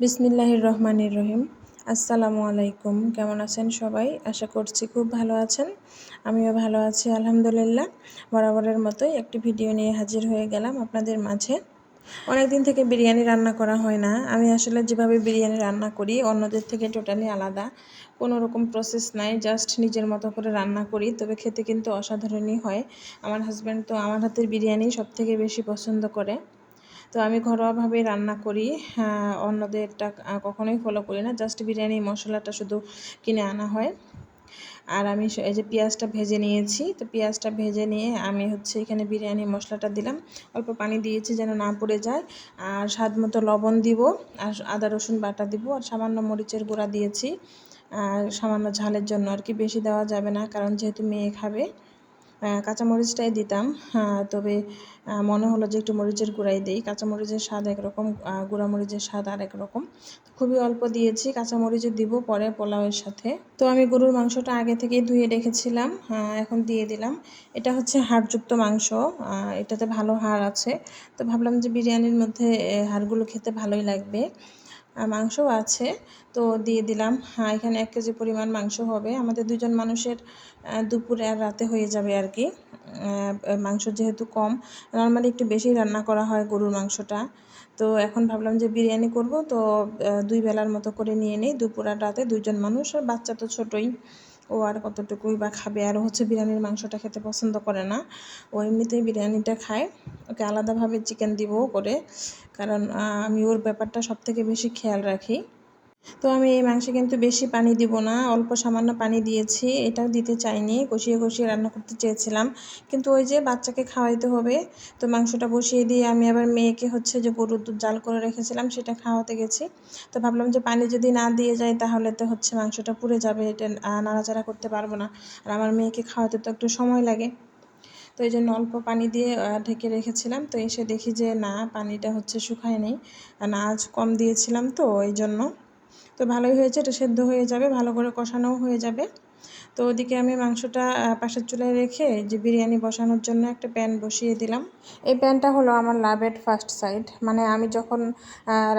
বিসমিল্লাহির রহমানির রহিম। আসসালামু আলাইকুম। কেমন আছেন সবাই? আশা করছি খুব ভালো আছেন। আমিও ভালো আছি, আলহামদুলিল্লাহ। বরাবরের মতোই একটি ভিডিও নিয়ে হাজির হয়ে গেলাম আপনাদের মাঝে। অনেক দিন থেকে বিরিয়ানি রান্না করা হয় না। আমি আসলে যেভাবে বিরিয়ানি রান্না করি, অন্যদের থেকে টোটালি আলাদা। কোনো রকম প্রসেস নাই জাস্ট নিজের মতো করে রান্না করি। তবে খেতে কিন্তু অসাধারণই হয়। আমার হাজব্যান্ড তো আমার হাতের বিরিয়ানি সব থেকে বেশি পছন্দ করে। তো আমি ঘরোয়াভাবে রান্না করি। অন্যদেরটা কখনোই ফলো করি না। জাস্ট বিরিয়ানি, মশলাটা শুধু কিনে আনা হয়। আর আমি এই যে পেঁয়াজটা ভেজে নিয়েছি। তো পেঁয়াজটা ভেজে নিয়ে আমি হচ্ছে এখানে বিরিয়ানি, মশলাটা দিলাম। অল্প পানি দিয়েছি যেন না পড়ে যায়। আর স্বাদ মতো লবণ দিব। আর আদা, রসুন বাটা দিব। আর সামান্য মরিচের গুঁড়া দিয়েছি। আর সামান্য ঝালের জন্য আর কি। বেশি দেওয়া যাবে না, কারণ যেহেতু মেয়ে খাবে। কাঁচামরিচটাই দিতাম। তবে মনে হলো যে একটু মরিচের গুঁড়াই দিই। কাঁচামরিচের স্বাদ একরকম গুঁড়ামরিচের স্বাদ আর একরকম খুবই অল্প দিয়েছি কাঁচামরিচ দিব পরে পোলাওয়ের সাথে। তো আমি গরুর মাংসটা আগে থেকেই ধুয়ে রেখেছিলাম এখন দিয়ে দিলাম। এটা হচ্ছে হাড়যুক্ত মাংস এটাতে ভালো হাড় আছে। তো ভাবলাম যে বিরিয়ানির মধ্যে হাড়গুলো খেতে ভালোই লাগবে। মাংসও আছে। তো দিয়ে দিলাম। হ্যাঁ এখানে এক কেজি পরিমাণ মাংস হবে। আমাদের দুজন মানুষের দুপুরে আর রাতে হয়ে যাবে আর কি। মাংস যেহেতু কম, নর্মালি একটু বেশি রান্না করা হয় গরুর মাংসটা। তো এখন ভাবলাম যে বিরিয়ানি করব। তো দুই বেলার মতো করে নিয়ে নিই। দুপুর আর রাতে দুইজন মানুষ, আর বাচ্চা তো ছোটোই। ও আর কতটুকুই বা খাবে আর হচ্ছে বিরিয়ানির মাংসটা খেতে পছন্দ করে না। ও এমনিতেই বিরিয়ানিটা খায়। ওকে আলাদাভাবে চিকেন দিব করে। কারণ আমি ওর ব্যাপারটা সব থেকে বেশি খেয়াল রাখি। তো আমি এই মাংসে কিন্তু বেশি পানি দিব না, অল্প সামান্য পানি দিয়েছি, এটাও দিতে চাইনি, কষিয়ে কষিয়ে রান্না করতে চেয়েছিলাম। কিন্তু ওই যে বাচ্চাকে খাওয়াইতে হবে, তো মাংসটা বসিয়ে দিয়ে আমি আবার মেয়েকে হচ্ছে যে গরুর দুধ জাল করে রেখেছিলাম, সেটা খাওয়াতে গেছি। তো ভাবলাম যে পানি যদি না দিয়ে যায় তাহলে তো হচ্ছে মাংসটা পুড়ে যাবে, এটা নাড়াচাড়া করতে পারব না। আর আমার মেয়েকে খাওয়াতে তো একটু সময় লাগে। তো এই জন্য অল্প পানি দিয়ে ঢেকে রেখেছিলাম, তো এসে দেখি যে না, পানিটা হচ্ছে শুকায় নেই। আজ কম দিয়েছিলাম তো এই জন্য তো ভালোই হয়েছে এটা সেদ্ধ হয়ে যাবে ভালো করে কষানোও হয়ে যাবে। তো ওদিকে আমি মাংসটা পাশের চুলায় রেখে যে বিরিয়ানি বসানোর জন্য একটা প্যান বসিয়ে দিলাম। এই প্যানটা হলো আমার লাভের ফার্স্ট সাইড মানে আমি যখন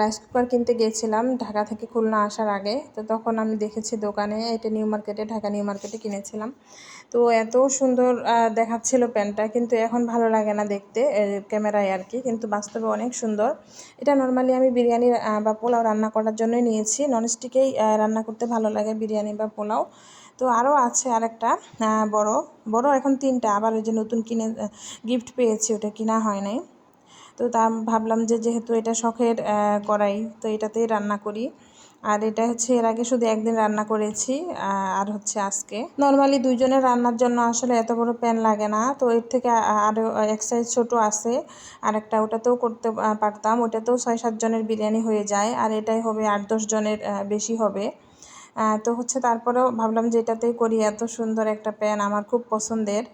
রাইস কুকার কিনতে গিয়েছিলাম ঢাকা থেকে খুলনা আসার আগে, তো তখন আমি দেখেছি দোকানে এটা নিউ মার্কেটে, ঢাকা নিউ মার্কেটে কিনেছিলাম। তো এত সুন্দর দেখাচ্ছিল প্যানটা, কিন্তু এখন ভালো লাগে না দেখতে ক্যামেরায় আর কি, কিন্তু বাস্তবে অনেক সুন্দর। এটা নর্মালি আমি বিরিয়ানি বা পোলাও রান্না করার জন্যই নিয়েছি। ননস্টিকেই রান্না করতে ভালো লাগে বিরিয়ানি বা পোলাও। তো আরও আছে আরেকটা বড় বড় এখন তিনটা, আবার ওই যে নতুন কিনে গিফট পেয়েছি, ওটা কিনা হয় নাই। তো তা ভাবলাম যে যেহেতু এটা শখের করাই তো এটাতেই রান্না করি। আর এটা হচ্ছে এর আগে শুধু একদিন রান্না করেছি আর হচ্ছে আজকে। নর্মালি দুইজনের রান্নার জন্য আসলে এত বড় প্যান লাগে না, তো এর থেকে আরও এক সাইজ ছোটো আছে। আর একটা ওটাতেও করতে পারতাম, ওটাতেও ছয় সাতজনের বিরিয়ানি হয়ে যায়, আর এটাই হবে আট দশ জনের বেশি হবে। তো হচ্ছে তারপরেও ভাবলাম যে এটাতেই করি, এত সুন্দর একটা প্যান আমার খুব পছন্দের,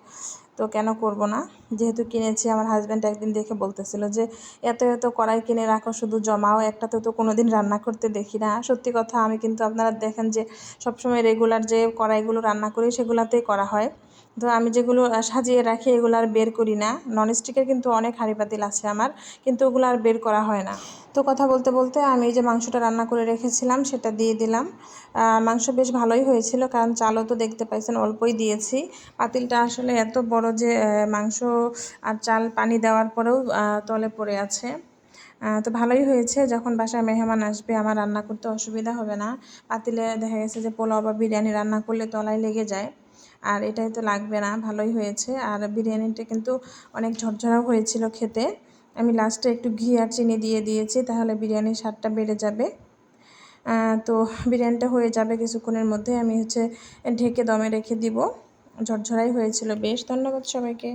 তো কেন করব না? যেহেতু কিনেছি, আমার হাজব্যান্ড একদিন দেখে বলতেছিল যে, এত এত কড়াই কিনে রাখো, শুধু জমাও, একটাতে তো কোনো দিন রান্না করতে দেখি না। সত্যি কথা, আমি কিন্তু, আপনারা দেখেন যে, সবসময় রেগুলার যে কড়াইগুলো রান্না করি, সেগুলাতেই করা হয়। তো আমি যেগুলো সাজিয়ে রাখি, এগুলো আর বের করি না। ননস্টিকের কিন্তু অনেক হাঁড়ি পাতিল আছে আমার, কিন্তু ওগুলো আর বের করা হয় না। তো কথা বলতে বলতে আমি যে মাংসটা রান্না করে রেখেছিলাম, সেটা দিয়ে দিলাম। মাংস বেশ ভালোই হয়েছিল, কারণ চালও তো দেখতে পাইছেন, অল্পই দিয়েছি। পাতিলটা আসলে এত বড় যে মাংস আর চাল পানি দেওয়ার পরেও তলে পড়ে আছে। তো ভালোই হয়েছে, যখন বাসায় মেহমান আসবে, আমার রান্না করতে অসুবিধা হবে না। পাতিলে দেখা গেছে যে পোলাও বা বিরিয়ানি রান্না করলে তলায় লেগে যায়, আর এটাই তো লাগবে না, ভালোই হয়েছে। আর বিরিয়ানিটা কিন্তু অনেক ঝরঝরাও হয়েছিল খেতে। আমি লাস্টে একটু ঘি আর চিনি দিয়ে দিয়েছি, তাহলে বিরিয়ানির স্বাদটা বেড়ে যাবে। তো বিরিয়ানিটা হয়ে যাবে কিছুক্ষণের মধ্যে, আমি হচ্ছে ঢেকে দমে রেখে দিব। ঝরঝরাই হয়েছিল, বেশ। ধন্যবাদ সবাইকে।